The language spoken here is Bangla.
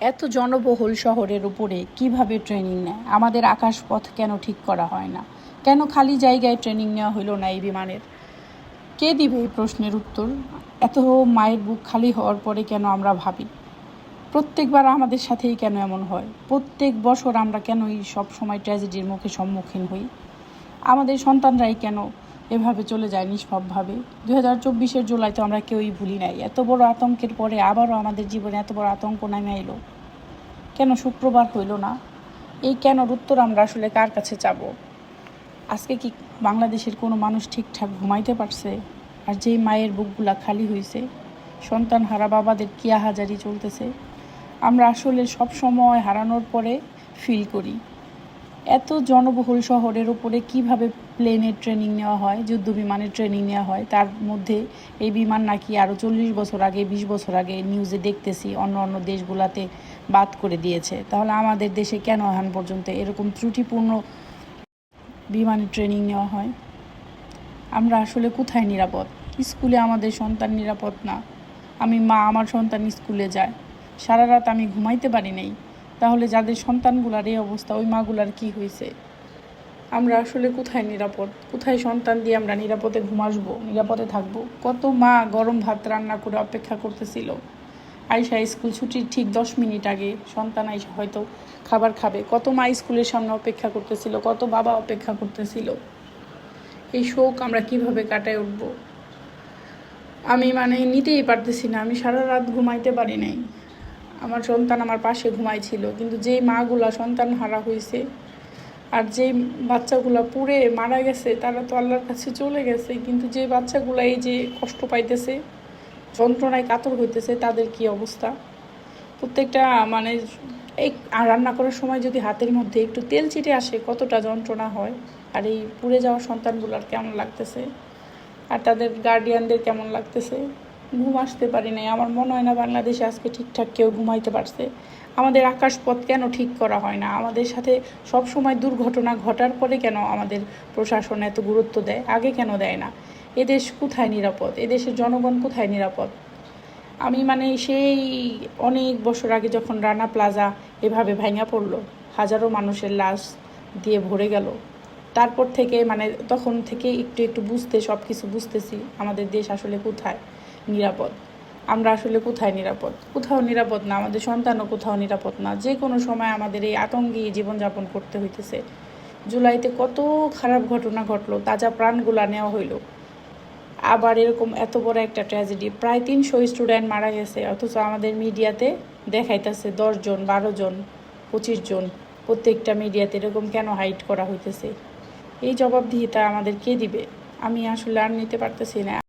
এত জনবহুল শহরের উপরে কীভাবে ট্রেনিং নেয়? আমাদের আকাশপথ কেন ঠিক করা হয় না? কেন খালি জায়গায় ট্রেনিং নেওয়া হলো না এই বিমানের? কে দিবে এই প্রশ্নের উত্তর? এত মায়ের বুক খালি হওয়ার পরে কেন আমরা ভাবি? প্রত্যেকবার আমাদের সাথেই কেন এমন হয়? প্রত্যেক বছর আমরা কেন এই সব সময় ট্র্যাজেডির মুখে সম্মুখীন হই? আমাদের সন্তানরাই কেন এভাবে চলে যায় নিষ্পাপভাবে। দু হাজার চব্বিশের জুলাই তো আমরা কেউই ভুলি নাই। এত বড় আতঙ্কের পরে আবারও আমাদের জীবনে এত বড় আতঙ্ক নামে এলো। কেন শুক্রবার হইল না? এই কেনর উত্তর আমরা আসলে কার কাছে যাব? আজকে কি বাংলাদেশের কোনো মানুষ ঠিকঠাক ঘুমাইতে পারছে? আর যেই মায়ের বুকগুলা খালি হয়েছে সন্তান হারা বাবাদের কি আহাজারি চলতেছে? আমরা আসলে সব সময় হারানোর পরে ফিল করি। এত জনবহুল শহরের উপরে কীভাবে প্লেনের ট্রেনিং নেওয়া হয়, যুদ্ধ বিমানের ট্রেনিং নেওয়া হয়। তার মধ্যে এই বিমান নাকি আরও চল্লিশ বছর আগে, বিশ বছর আগে নিউজে দেখতেছি, অন্য অন্য দেশগুলাতে বাদ করে দিয়েছে। তাহলে আমাদের দেশে কেন এখন পর্যন্ত এরকম ত্রুটিপূর্ণ বিমানের ট্রেনিং নেওয়া হয়? আমরা আসলে কোথায় নিরাপদ? স্কুলে আমাদের সন্তান নিরাপদ না। আমি মা আমার সন্তান স্কুলে যায়। সারা রাত আমি ঘুমাইতে পারি নাই। তাহলে যাদের সন্তানগুলার এই অবস্থা, ওই মাগুলার কি হয়েছে আমরা আসলে কোথায় নিরাপদ? কোথায় সন্তান দিয়ে আমরা নিরাপদে ঘুমাসবো নিরাপদে থাকব? কত মা গরম ভাত রান্না করে অপেক্ষা করতেছিল। আয়সা স্কুল ছুটির ঠিক দশ মিনিট আগে সন্তান আইসা হয়তো খাবার খাবে। কত মা স্কুলের সামনে অপেক্ষা করতেছিল, কত বাবা অপেক্ষা করতেছিল। এই শোক আমরা কীভাবে কাটায় উঠব? আমি মানে নিতেই পারতেছি না, আমি সারা রাত ঘুমাইতে পারি নাই। আমার সন্তান আমার পাশে ঘুমাইছিল, কিন্তু যেই মাগুলা সন্তান হারা হয়েছে আর যেই বাচ্চাগুলা পুড়ে মারা গেছে, তারা তো আল্লাহর কাছে চলে গেছে, কিন্তু যে বাচ্চাগুলা এই যে কষ্ট পাইতেছে, যন্ত্রণায় কাতর হইতেছে, তাদের কি অবস্থা? প্রত্যেকটা মানে এই রান্না করার সময় যদি হাতের মধ্যে একটু তেল চিটে আসে, কতটা যন্ত্রণা হয়? আর এই পুড়ে যাওয়া সন্তানগুলোর কেমন লাগতেছে? আর তাদের গার্ডিয়ানদের কেমন লাগতেছে? ঘুম আসতে পারি নাই। আমার মনে হয় না বাংলাদেশে আজকে ঠিকঠাক কেউ ঘুমাইতে পারছে। আমাদের আকাশপথ কেন ঠিক করা হয় না? আমাদের সাথে সব সময় দুর্ঘটনা ঘটার পরে কেন আমাদের প্রশাসন এত গুরুত্ব দেয়? আগে কেন দেয় না? এদেশ কোথায় নিরাপদ? এদেশের জনগণ কোথায় নিরাপদ? আমি মানে সেই অনেক বছর আগে যখন রানা প্লাজা এভাবে ভাঙা পড়ল, হাজারো মানুষের লাশ দিয়ে ভরে গেল। তারপর থেকে মানে তখন থেকে একটু একটু বুঝতে সব কিছু বুঝতেছি আমাদের দেশ আসলে কোথায়। নিরাপদ। আমরা আসলে কোথায় নিরাপদ? কোথাও নিরাপদ না, আমাদের সন্তানও কোথাও নিরাপদ না। যে কোনো সময় আমাদের এই আতঙ্কে জীবনযাপন করতে হইতেছে। জুলাইতে কত খারাপ ঘটনা ঘটলো, তাজা প্রাণগুলা নেওয়া হইল। আবার এরকম এত বড় একটা ট্র্যাজেডি প্রায় তিনশো স্টুডেন্ট মারা গেছে, অথচ আমাদের মিডিয়াতে দেখাইতেছে দশজন বারো জন পঁচিশ জন প্রত্যেকটা মিডিয়াতে এরকম কেন হাইট করা হইতেছে? এই জবাবদিহিতা আমাদের কে দিবে? আমি আসলে আর নিতে পারতেছি না।